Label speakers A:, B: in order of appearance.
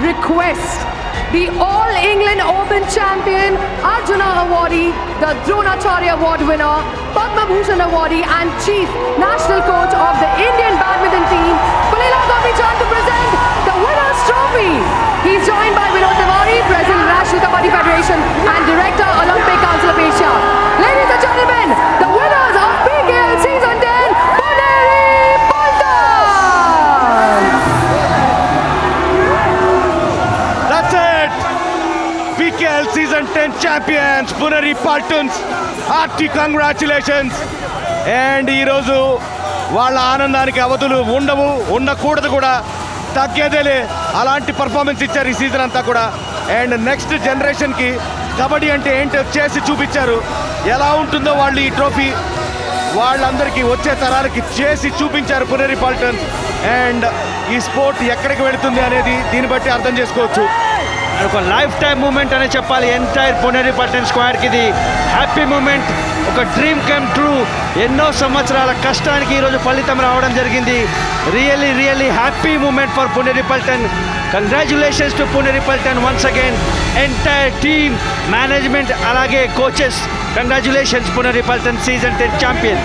A: request. The All England Open champion, Arjuna Awardee, the Dronacharya Award winner, Padma Bhushan Awardee, and Chief
B: IPL season ten champions Puneri Paltans hearty congratulations and ఈరోజు వాళ్ళ ఆనందానికి అవధులు ఉండవు ఉండకూడదు కూడా. తగ్గేదేలే అలాంటి పర్ఫార్మెన్స్ ఇచ్చారు ఈ సీజన్ అంతా కూడా. అండ్ నెక్స్ట్ జనరేషన్కి కబడ్డీ అంటే ఏంటో చేసి చూపించారు. ఎలా ఉంటుందో వాళ్ళు ఈ ట్రోఫీ వాళ్ళందరికీ వచ్చే తరాలకి చేసి చూపించారు పునరి పాల్టన్స్ అండ్ ఈ స్పోర్ట్ ఎక్కడికి వెళుతుంది అనేది దీన్ని బట్టి అర్థం చేసుకోవచ్చు.
C: ఒక లైఫ్ టైం మూమెంట్ అనే చెప్పాలి. ఎంటైర్ పునేరి పట్టణ్ స్క్వాడ్కి ఇది హ్యాపీ మూమెంట్ ఒక డ్రీమ్ కమ్ ట్రూ ఎన్నో సంవత్సరాల కష్టానికి ఈరోజు ఫలితం రావడం జరిగింది. Really really happy moment for Puneri Paltan congratulations to Puneri Paltan once again entire team management అలాగే coaches congratulations Puneri Paltan season ten champion